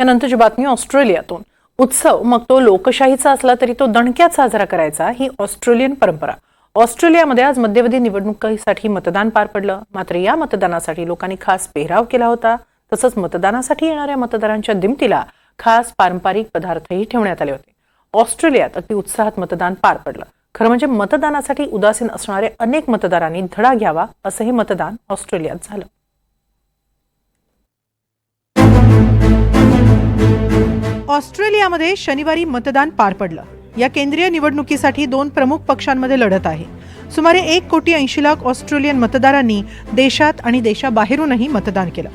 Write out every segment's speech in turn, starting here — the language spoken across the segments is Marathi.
यानंतरची बातमी ऑस्ट्रेलियातून. उत्सव मग तो लोकशाहीचा असला तरी तो दणक्यात साजरा करायचा ही ऑस्ट्रेलियन परंपरा. ऑस्ट्रेलियामध्ये आज मध्यवर्ती निवडणुकीसाठी मतदान पार पडलं. मात्र या मतदानासाठी लोकांनी खास पेहराव केला होता. तसंच मतदानासाठी येणाऱ्या मतदारांच्या दिमतीला खास पारंपरिक पदार्थही ठेवण्यात आले होते. ऑस्ट्रेलियात अगदी उत्साहात मतदान पार पडलं. खरं म्हणजे मतदानासाठी उदासीन असणारे अनेक मतदारांनी धडा घ्यावा असं हे मतदान ऑस्ट्रेलियात झालं. ऑस्ट्रेलियामध्ये शनिवारी मतदान पार पडलं. या केंद्रीय निवडणुकीसाठी दोन प्रमुख पक्षांमध्ये लढत आहे. सुमारे एक कोटी ऐंशी लाख ऑस्ट्रेलियन मतदारांनी देशात आणि देशाबाहेरूनही मतदान केलं.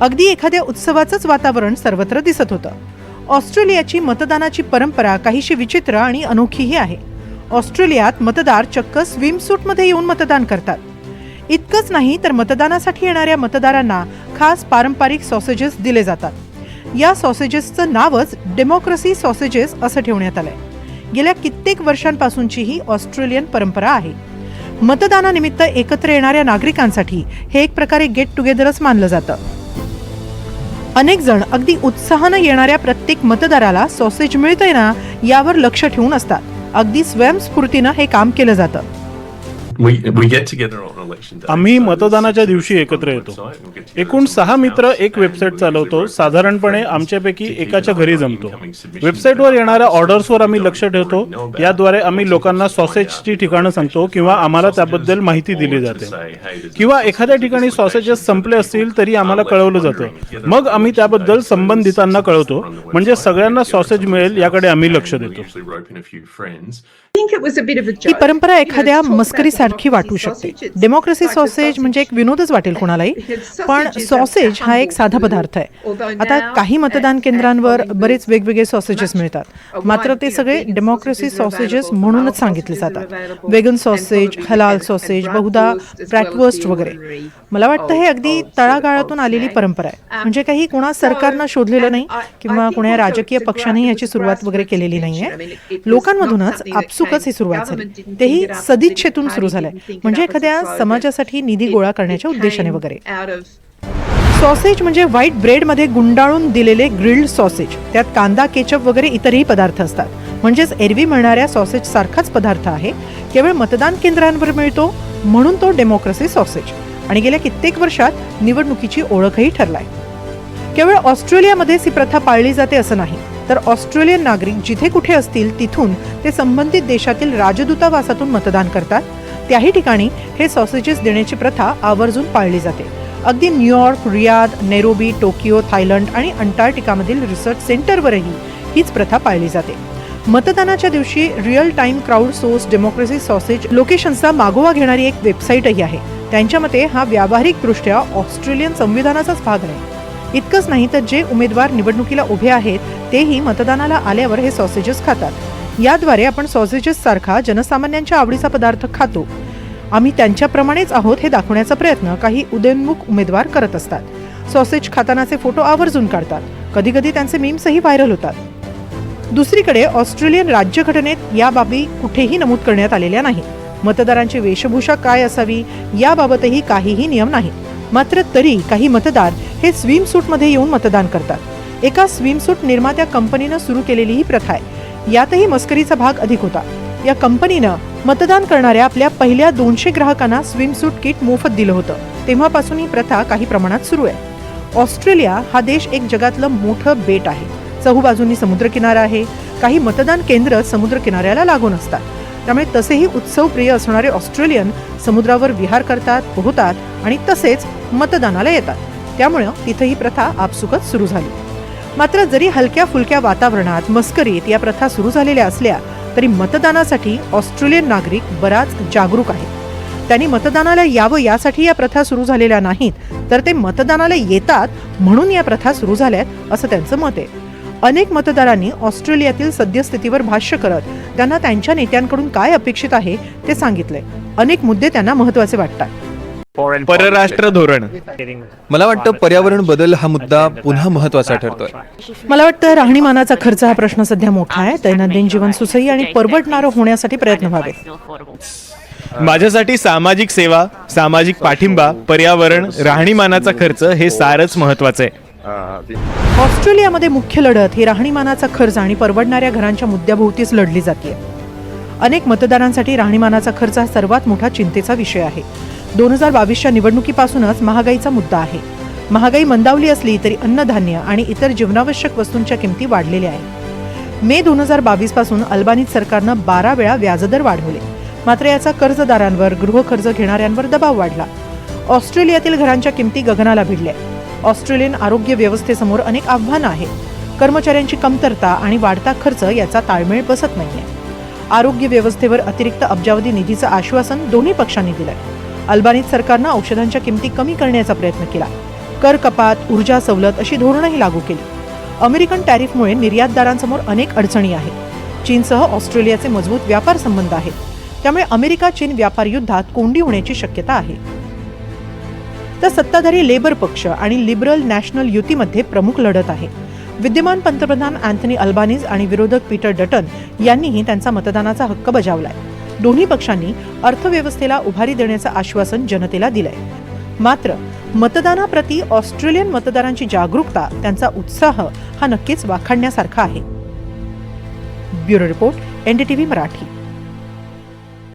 अगदी एखाद्या उत्सवाचंच वातावरण सर्वत्र दिसत होतं. ऑस्ट्रेलियाची मतदानाची परंपरा काहीशी विचित्र आणि अनोखीही आहे. ऑस्ट्रेलियात मतदार चक्क स्विमसूटमध्ये येऊन मतदान करतात. इतकंच नाही तर मतदानासाठी येणाऱ्या मतदारांना खास पारंपरिक सॉसेजेस दिले जातात. या सॉसेजेसचं नावच डेमोक्रेसी सॉसेजेस असं ठेवण्यात आलंय. गेल्या कित्येक वर्षांपासूनची ही ऑस्ट्रेलियन परंपरा आहे. मतदानानिमित्त एकत्र येणाऱ्या नागरिकांसाठी हे एक प्रकारे गेट टुगेदरच मानलं जातं. अनेक जण अगदी उत्साहानं येणाऱ्या प्रत्येक मतदाराला सॉसेज मिळतंय ना यावर लक्ष ठेवून असतात. अगदी स्वयंस्फूर्तीनं हे काम केलं जातं. आम्ही मतदानाच्या दिवशी एकत्र येतो. एकूण सहा मित्र. एक वेबसाईट चालवतो. साधारणपणे आमच्यापैकी एकाच्या घरी जमतो. वेबसाईटवर येणाऱ्या ऑर्डर्सवर आम्ही लक्ष ठेवतो. याद्वारे आम्ही लोकांना सॉसेजची ठिकाणं सांगतो किंवा आम्हाला त्याबद्दल माहिती दिली जाते. किंवा एखाद्या ठिकाणी सॉसेजेस संपले असतील तरी आम्हाला कळवलं जातं. मग आम्ही त्याबद्दल संबंधितांना कळवतो. म्हणजे सगळ्यांना सॉसेज मिळेल याकडे आम्ही लक्ष देतो. ही. परंपरा एखाद्या talk सारखी वाटू शकते. डेमोक्रेसी सॉसेज म्हणजे एक विनोदच वाटेल कोणालाही पण सॉसेज हा एक साधा पदार्थ आहे. आता काही मतदान केंद्रांवर बरेच वेगवेगळे सॉसेजेस मिळतात. मात्र ते सगळे डेमोक्रेसी सॉसेजेस म्हणूनच सांगितले जातात. वेगन सॉसेज हलाल सॉसेज बहुधा ब्रॅटवर्स्ट वगैरे. मला वाटतं हे अगदी तळागाळातून आलेली परंपरा आहे. म्हणजे काही कोणा सरकारनं शोधलेलं नाही किंवा कोणा राजकीय पक्षाने याची सुरुवात वगैरे केलेली नाहीये. लोकांमधूनच आपसुकच ही सुरुवात झाली. तेही सदिच्छेतून सुरू झाली झालंय. म्हणजे एखाद्या. समाजासाठी निधी गोळा करण्याच्या उद्देशाने वगैरे. सॉसेज म्हणजे व्हाईट ब्रेडमध्ये गुंडाळून दिलेले ग्रिल्ड सॉसेज त्यात कांदा केचप वगैरे इतरही पदार्थ असतात. म्हणजेच एरवी मिळणाऱ्या सॉसेज सारखाच पदार्थ आहे. केवळ मतदान केंद्रांवर मिळतो म्हणून तो डेमोक्रेसी सॉसेज आणि गेल्या कित्येक वर्षात निवडणुकीची ओळखही ठरलाय. केवळ ऑस्ट्रेलियामध्येच ही प्रथा पाळली जाते असं नाही तर ऑस्ट्रेलियन नागरिक जिथे कुठे असतील तिथून ते संबंधित देशातील राजदूतावासातून मतदान करतात. त्याही ठिकाणी हे सॉसेजेस देण्याची प्रथा आवर्जून पाळली जाते. अगदी New York Riyadh Nairobi Tokyo Thailand आणि अंटार्क्टिकामधील रिसर्च सेंटरवरही हीच प्रथा पाळली जाते. मतदानाच्या दिवशी real time crowd source democracy sausage लोकेशन्सचा मागोवा घेणारी एक वेबसाईटही आहे. त्यांच्या मते हा व्यावहारिकदृष्ट्या ऑस्ट्रेलियन संविधानाचाच भाग आहे. इतकंच नाही तर जे उमेदवार निवडणुकीला उभे आहेत तेही मतदानाला आल्यावर हे सॉसेजेस खातात. याद्वारे आपण सॉसेजेस सारखा जनसामान्यांच्या आवडीचा पदार्थ खातो आम्ही त्यांच्याप्रमाणेच आहोत हे दाखवण्याचा प्रयत्न काही उदयोन्मुख उमेदवार करत असतात. सॉसेज खातानाचे फोटो आवर्जून काढतात. कधी कधी त्यांचे मीम्सही व्हायरल होतात. दुसरीकडे ऑस्ट्रेलियन राज्यघटनेत या बाबी कुठेही नमूद करण्यात आलेल्या नाहीत मतदारांची वेशभूषा काय असावी याबाबतही काहीही नियम नाही. मात्र तरी काही मतदार हे स्विमसूटमध्ये येऊन मतदान करतात. एका स्विमसूट निर्मात्या कंपनीनं सुरू केलेली ही प्रथा आहे. यातही मस्करीचा भाग अधिक होता. या कंपनीनं मतदान करणाऱ्या आपल्या पहिल्या दोनशे ग्राहकांना स्विमसूट किट मोफत दिलं होतं. तेव्हापासून ही प्रथा काही प्रमाणात सुरू आहे. ऑस्ट्रेलिया हा देश एक जगातलं मोठं बेट आहे. चहूबाजूंनी समुद्रकिनारा आहे. काही मतदान केंद्र समुद्रकिनाऱ्याला लागून असतात. त्यामुळे तसेही उत्सवप्रिय असणारे ऑस्ट्रेलियन समुद्रावर विहार करतात पोहतात आणि तसेच मतदानाला येतात. त्यामुळं तिथे ही प्रथा आपसुकच सुरू झाली. मात्र जरी हलक्या फुलक्या वातावरणात मस्करीत या प्रथा सुरू झालेल्या असल्या तरी मतदानासाठी ऑस्ट्रेलियन नागरिक बराच जागरूक आहेत. त्यांनी मतदानाला यावं यासाठी या प्रथा सुरू झालेल्या नाहीत तर ते मतदानाला येतात म्हणून या प्रथा सुरू झाल्यात असं त्यांचं मत आहे. अनेक मतदारांनी ऑस्ट्रेलियातील सद्यस्थितीवर भाष्य करत त्यांना त्यांच्या नेत्यांकडून काय अपेक्षित आहे ते सांगितले अनेक मुद्दे त्यांना महत्त्वाचे वाटतात. परराष्ट्र धोरण. मला वाटतं पर्यावरण बदल हा मुद्दा पुन्हा महत्त्वाचा ठरतोय. मला वाटतं राहणीमानाचा खर्च हा प्रश्न सध्या मोठा आहे. दैनंदिन जीवन सुसह्य आणि परवडणारं होण्यासाठी प्रयत्न व्हावे. माझ्यासाठी सामाजिक सेवा सामाजिक पाठिंबा पर्यावरण राहणीमानाचा खर्च हे सारच महत्वाचं. आहे ऑस्ट्रेलियामध्ये मुख्य लढत ही राहणीमानाचा खर्च आणि परवडणाऱ्या घरांच्या मुद्द्याभोवतीच लढली जाते अनेक मतदारांसाठी राहणीमानाचा खर्च हा सर्वात मोठा चिंतेचा विषय आहे. दोन हजार बावीसच्या निवडणुकीपासूनच महागाईचा मुद्दा आहे. महागाई मंदावली असली तरी अन्नधान्य आणि इतर जीवनावश्यक वस्तूंच्या किमती वाढलेल्या आहेत. मे दोन हजार बावीसपासून अल्बानीत सरकारनं बारा वेळा व्याजदर वाढवले. मात्र याचा कर्जदारांवर गृहकर्ज घेणाऱ्यांवर दबाव वाढला. ऑस्ट्रेलियातील घरांच्या किमती गगनाला भिडल्या. ऑस्ट्रेलियन आरोग्य व्यवस्थेसमोर अनेक आव्हानं आहेत. कर्मचाऱ्यांची कमतरता आणि वाढता खर्च याचा ताळमेळ बसत नाहीये. आरोग्य व्यवस्थेवर अतिरिक्त अब्जावधी निधीचं आश्वासन दोन्ही पक्षांनी दिलंय. अल्बानीज सरकारनं औषधांच्या किमती कमी करण्याचा प्रयत्न केला. कर कपात ऊर्जा सवलत अशी धोरणंही लागू केली. अमेरिकन टॅरिफमुळे निर्यातदारांसमोर अनेक अडचणी आहेत. चीनसह ऑस्ट्रेलियाचे मजबूत व्यापार संबंध आहेत. त्यामुळे अमेरिका चीन व्यापार युद्धात कोंडी होण्याची शक्यता आहे. तर सत्ताधारी लेबर पक्ष आणि लिबरल नॅशनल युतीमध्ये प्रमुख लढत आहे. विद्यमान पंतप्रधान अँथनी अल्बानीज आणि विरोधक पीटर डटन यांनीही त्यांचा मतदानाचा हक्क बजावलाय. दोन्ही पक्षांनी अर्थव्यवस्थेला उभारी देण्याचं आश्वासन जनतेला दिलंय. मात्र मतदानाप्रती ऑस्ट्रेलियन मतदारांची जागरूकता त्यांचा उत्साह हा नक्कीच वाखाणण्यासारखा आहे. Bureau report NDTV Marathi.